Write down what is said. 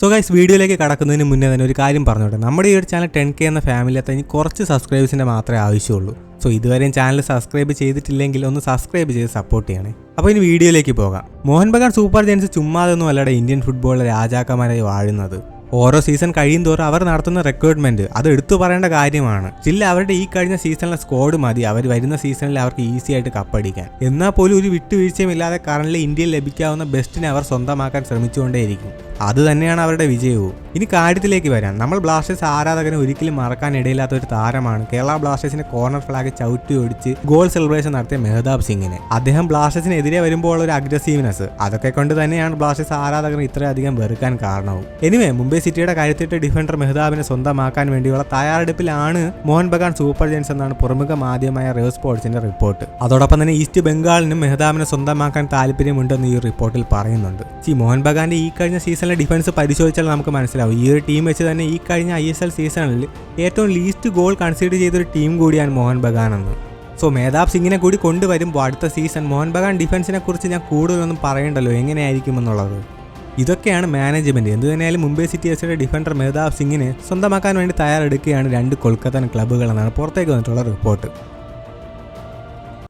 So guys വീഡിയോയിലേക്ക് കടക്കുന്നതിന് മുന്നേ തന്നെ ഒരു കാര്യം പറഞ്ഞോട്ടെ. നമ്മുടെ ഈ ഒരു ചാനൽ ടെൻ കെ എന്ന ഫാമിലിയത്തെ ഇനി കുറച്ച് സബ്സ്ക്രൈബേഴ്സിന്റെ മാത്രമേ ആവശ്യമുള്ളൂ. സോ ഇതുവരെയും ചാനൽ സബ്സ്ക്രൈബ് ചെയ്തിട്ടില്ലെങ്കിൽ ഒന്ന് സബ്സ്ക്രൈബ് ചെയ്ത് സപ്പോർട്ട് ചെയ്യണേ. അപ്പോൾ ഇനി വീഡിയോയിലേക്ക് പോകാം. മോഹൻ ബഗാൻ സൂപ്പർ ജയൻസ് ചുമ്മാതൊന്നും അല്ലാതെ ഇന്ത്യൻ ഫുട്ബോളിലെ രാജാക്കന്മാരായി വാഴുന്നത്. ഓരോ സീസൺ കഴിയും തോറും അവർ നടത്തുന്ന റിക്രൂട്ട്മെന്റ് അത് എടുത്തു പറയേണ്ട കാര്യമാണ്. ചില അവരുടെ ഈ കഴിഞ്ഞ സീസണിലെ സ്കോഡ് മതി. അവർ വരുന്ന സീസണിൽ അവർക്ക് ഈസി ആയിട്ട് കപ്പടിക്കാൻ എന്നാൽ പോലും ഒരു വിട്ടുവീഴ്ചയും ഇല്ലാതെ കറന്റ് ഇന്ത്യയിൽ ലഭിക്കാവുന്ന ബെസ്റ്റിനെ അവർ സ്വന്തമാക്കാൻ ശ്രമിച്ചുകൊണ്ടേയിരിക്കും. അത് തന്നെയാണ് അവരുടെ വിജയവും. ഇനി കാര്യത്തിലേക്ക് വരാം. നമ്മൾ ബ്ലാസ്റ്റേഴ്സ് ആരാധകനെ ഒരിക്കലും മറക്കാൻ ഇടയില്ലാത്ത ഒരു താരമാണ്. കേരള ബ്ലാസ്റ്റേഴ്സിന്റെ കോർണർ ഫ്ലാഗ് ചവിട്ടി ഒടിച്ച് ഗോൾ സെലിബ്രേഷൻ നടത്തിയ മെഹതാബ് സിംഗിനെ. അദ്ദേഹം ബ്ലാസ്റ്റേഴ്സിനെതിരെ വരുമ്പോൾ ഒരു അഗ്രസീവ്നെസ് അതൊക്കെ കൊണ്ട് തന്നെയാണ് ബ്ലാസ്റ്റേഴ്സ് ആരാധകർ ഇത്രയധികം വെറുക്കാൻ കാരണവും. എനിവേ മുംബൈ സിറ്റിയുടെ കരുത്തിട്ട് ഡിഫൻഡർ മെഹ്താബിനെ സ്വന്തമാക്കാൻ വേണ്ടിയുള്ള തയ്യാറെടുപ്പിലാണ് മോഹൻ ബഗാൻ സൂപ്പർ ജയൻസ് എന്നാണ് പ്രമുഖ മാധ്യമമായ റേവ് സ്പോർട്സിന്റെ റിപ്പോർട്ട്. അതോടൊപ്പം തന്നെ ഈസ്റ്റ് ബംഗാളിനും മെഹ്താബിനെ സ്വന്തമാക്കാൻ താല്പര്യമുണ്ടെന്ന് ഈ റിപ്പോർട്ടിൽ പറയുന്നുണ്ട്. സി മോഹൻ ബഗാന്റെ ഈ കഴിഞ്ഞ സീസണിലെ ഡിഫൻസ് പരിശോധിച്ചാൽ നമുക്ക് മനസ്സിലാവും. ഈ ഒരു ടീം വെച്ച് തന്നെ ഈ കഴിഞ്ഞ ഐ എസ് എൽ സീസണിൽ ഏറ്റവും ലീസ്റ്റ് ഗോൾ കൺസിഡർ ചെയ്തൊരു ടീം കൂടിയാണ് മോഹൻ ബഗാൻ എന്ന്. സോ മേധാബ് സിംഗിനെ കൂടി കൊണ്ടുവരുമ്പോൾ അടുത്ത സീസൺ മോഹൻ ബഗാൻ ഡിഫൻസിനെ കുറിച്ച് ഞാൻ കൂടുതലൊന്നും പറയണ്ടല്ലോ. എങ്ങനെയായിരിക്കും എന്നുള്ളത്? ഇതൊക്കെയാണ് മാനേജ്മെന്റ് എന്ത് തന്നെയായാലും മുംബൈ സിറ്റി എഫ് സിയുടെ ഡിഫൻഡർ മെഹ്താബ് സിംഗിനെ സ്വന്തമാക്കാൻ വേണ്ടി തയ്യാറെടുക്കുകയാണ് രണ്ട് കൊൽക്കത്തൻ ക്ലബ്ബുകൾ എന്നാണ് പുറത്തേക്ക് വന്നിട്ടുള്ള റിപ്പോർട്ട്